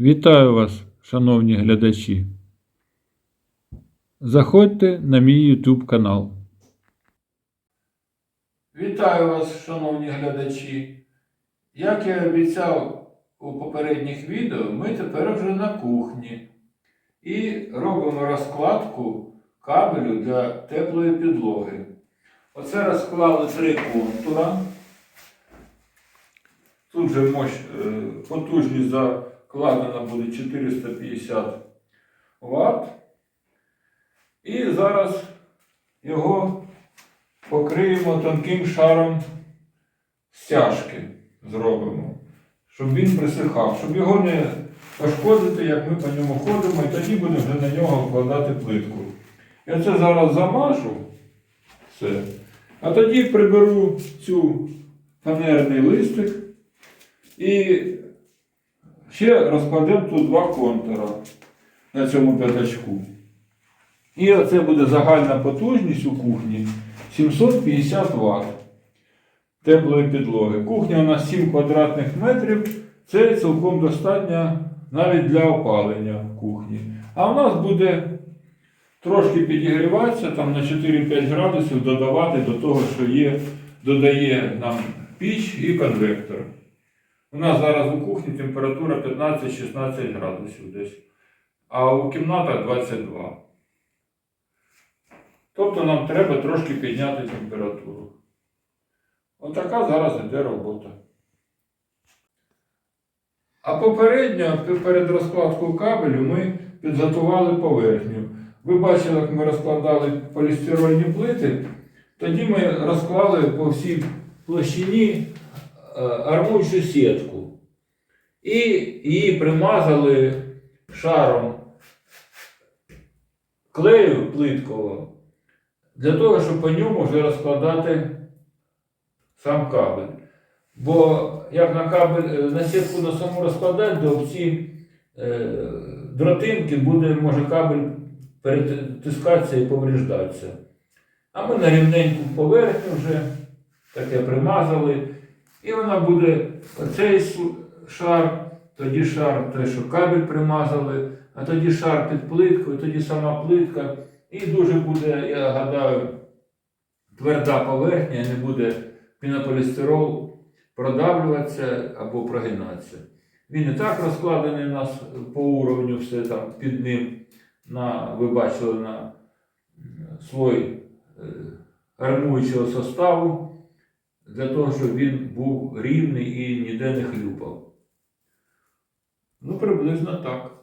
Вітаю вас, шановні глядачі. Заходьте на мій YouTube канал. Вітаю вас, шановні глядачі. Як я обіцяв у попередніх відео, ми тепер вже на кухні і робимо розкладку кабелю для теплої підлоги. Оце розклали три контура. Тут же мощ, е, потужність закладена буде 450 Вт. І зараз його покриємо тонким шаром стяжки зробимо, щоб він присихав, щоб його не пошкодити, як ми по ньому ходимо, і тоді будемо вже на нього вкладати плитку. Я це зараз замажу все. А тоді приберу цю фанерний листик і ще розкладемо тут два контура на цьому п'ятачку. І оце буде загальна потужність у кухні 750 Вт теплої підлоги. Кухня у нас 7 квадратних метрів. Це цілком достатньо навіть для опалення кухні. А у нас буде трошки підігріватися там на 4-5 градусів додавати до того, що є, додає нам піч і конвектор. У нас зараз у кухні температура 15-16 градусів десь, а у кімнатах 22. Тобто нам треба трошки підняти температуру. Отака зараз іде робота. А попередньо, перед розкладкою кабелю, ми підготували поверхню. Ви бачили, як ми розкладали полістирольні плити. Тоді ми розклали по всій площині армуючу сітку. І її примазали шаром клею плиткового для того, щоб по ньому вже розкладати сам кабель. Бо як на кабель, е, на сітку на саму розкладати, то ці е, дротинки буде, може кабель перетискатися і повреждатися. А ми на рівненьку поверхню вже таке примазали. І вона буде оцей шар, тоді шар, той, що кабель примазали, а тоді шар під плиткою, тоді сама плитка. І дуже буде, я гадаю, тверда поверхня, не буде пінополістирол продавлюватися або прогинатися. Він і так розкладений у нас по уровню, все там під ним, на, ви бачили на слой е, армуючого составу, для того, щоб він був рівний і ніде не хлюпав. Ну, приблизно так.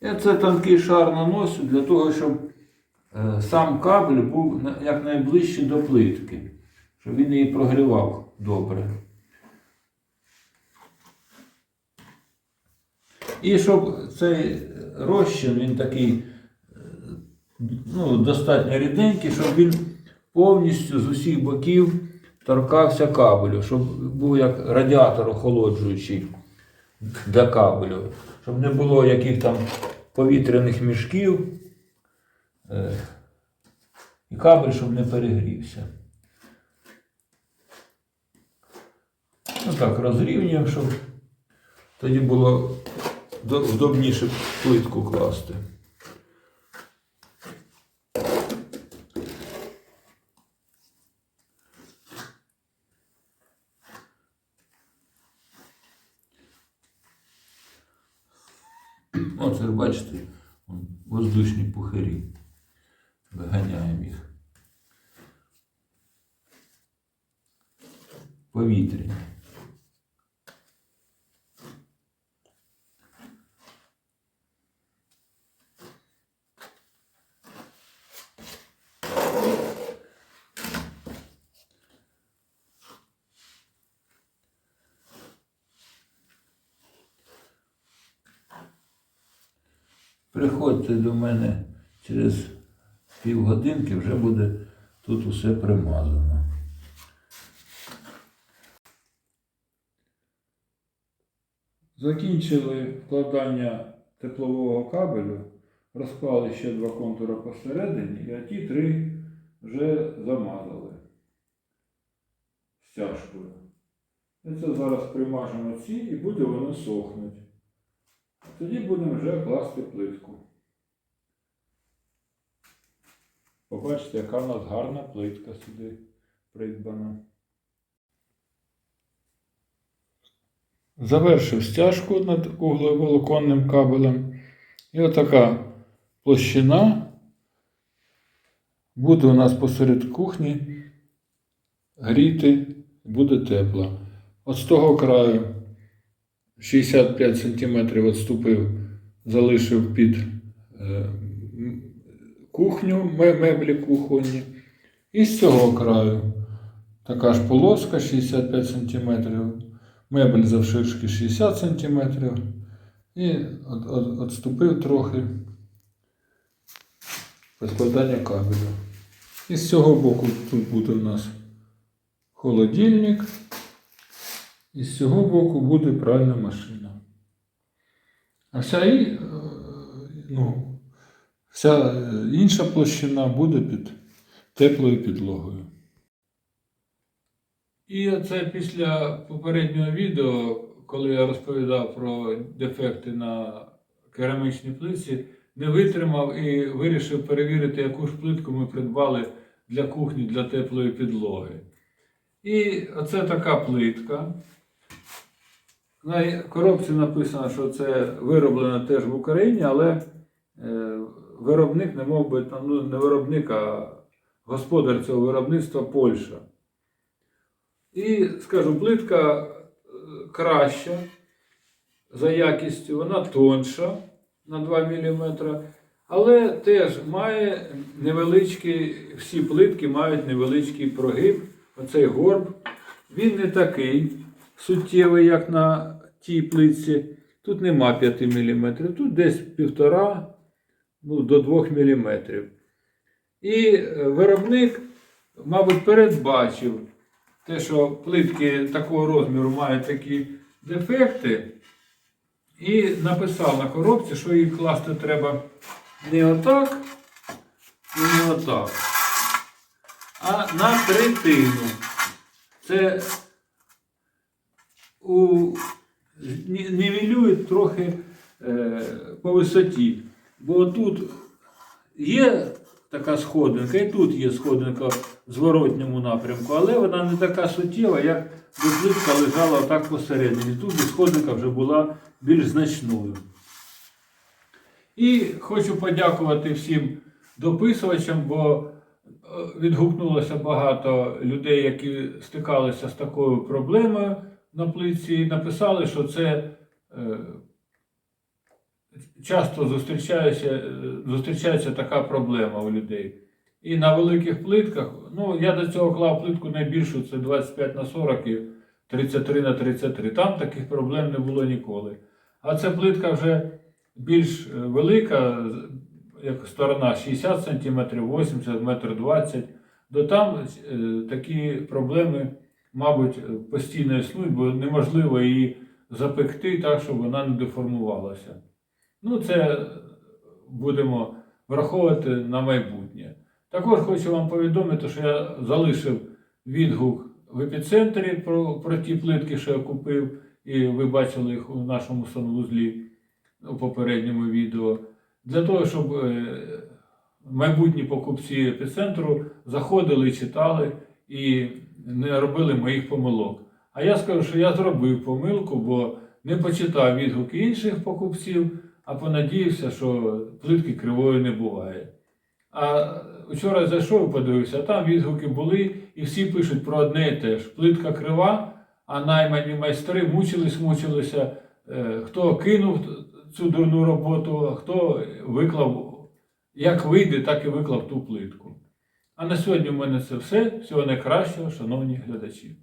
Я це тонкий шар наносю для того, щоб е, сам кабель був на- якнайближче до плитки, щоб він її прогрівав добре. І щоб цей розчин, він такий ну, достатньо ріденький, щоб він повністю з усіх боків торкався кабелю, щоб був як радіатор охолоджуючий для кабелю, щоб не було яких там повітряних мішків. Е, І кабель, щоб не перегрівся. Ну так, розрівнюємо, щоб тоді було вдобніше плитку класти. Оце ж бачите, воздушні пухирі. Виганяємо їх. Повітряні. Приходьте до мене через півгодинки, вже буде тут усе примазано. Закінчили вкладання теплового кабелю, розклали ще два контури посередині, а ті три вже замазали стяжкою. І це зараз примажемо ці і буде воно сохнути. Тоді будемо вже класти плитку. Побачите, яка в нас гарна плитка сюди придбана. Завершив стяжку над углеволоконним кабелем. І отака площина буде у нас посеред кухні гріти, буде тепло. От з того краю 65 см відступив, залишив під е, кухню, меблі кухонні. І з цього краю така ж полоска 65 см, мебель завширшки 60 см. І отступив трохи розкладання кабелю. І з цього боку тут буде у нас холодильник. І з цього боку буде пральна машина. А вся, е, ну, вся е, інша площина буде під теплою підлогою. І оце після попереднього відео, коли я розповідав про дефекти на керамічній плитці, не витримав і вирішив перевірити, яку ж плитку ми придбали для кухні для теплої підлоги. І оце така плитка. На коробці написано, що це вироблено теж в Україні, але е, виробник, не мов би, ну, не виробник, а господар цього виробництва Польща. І скажу, плитка е, краща за якістю, вона тонша на 2 мм, але теж має невеличкий, всі плитки мають невеличкий прогиб, оцей горб. Він не такий суттєвий, як на тій плитці. Тут нема 5 мм, тут десь 1,5 ну, до 2 мм. І е, виробник, мабуть, передбачив те, що плитки такого розміру мають такі дефекти, і написав на коробці, що її класти треба не отак і не отак, а на третину. Це у, ні- нівелює трохи е, по висоті. Бо тут є така сходинка, і тут є сходинка в зворотньому напрямку, але вона не така суттєва, як би лежала отак посередині. Тут сходинка вже була більш значною. І хочу подякувати всім дописувачам, бо е, відгукнулося багато людей, які стикалися з такою проблемою на плитці, написали, що це е, часто зустрічається, е, зустрічається така проблема у людей. І на великих плитках, ну я до цього клав плитку найбільшу, це 25 на 40 і 33 на 33. Там таких проблем не було ніколи. А ця плитка вже більш е, велика, як сторона 60 см, 80 метр 20 до там такі проблеми, мабуть, постійно існують, неможливо її запекти так, щоб вона не деформувалася. Ну, це будемо враховувати на майбутнє. Також хочу вам повідомити, що я залишив відгук в епіцентрі про, про ті плитки, що я купив, і ви бачили їх у нашому санвузлі у попередньому відео. Для того, щоб е, майбутні покупці епіцентру заходили, читали і не робили моїх помилок. А я скажу, що я зробив помилку, бо не почитав відгуки інших покупців, а понадіявся, що плитки кривої не буває. А вчора зайшов подивився, там відгуки були, і всі пишуть про одне і те ж. Плитка крива, а наймані майстри мучились, мучилися, е, хто кинув цю дурну роботу, хто виклав, як вийде, так і виклав ту плитку. А на сьогодні в мене це все. Всього найкращого, шановні глядачі.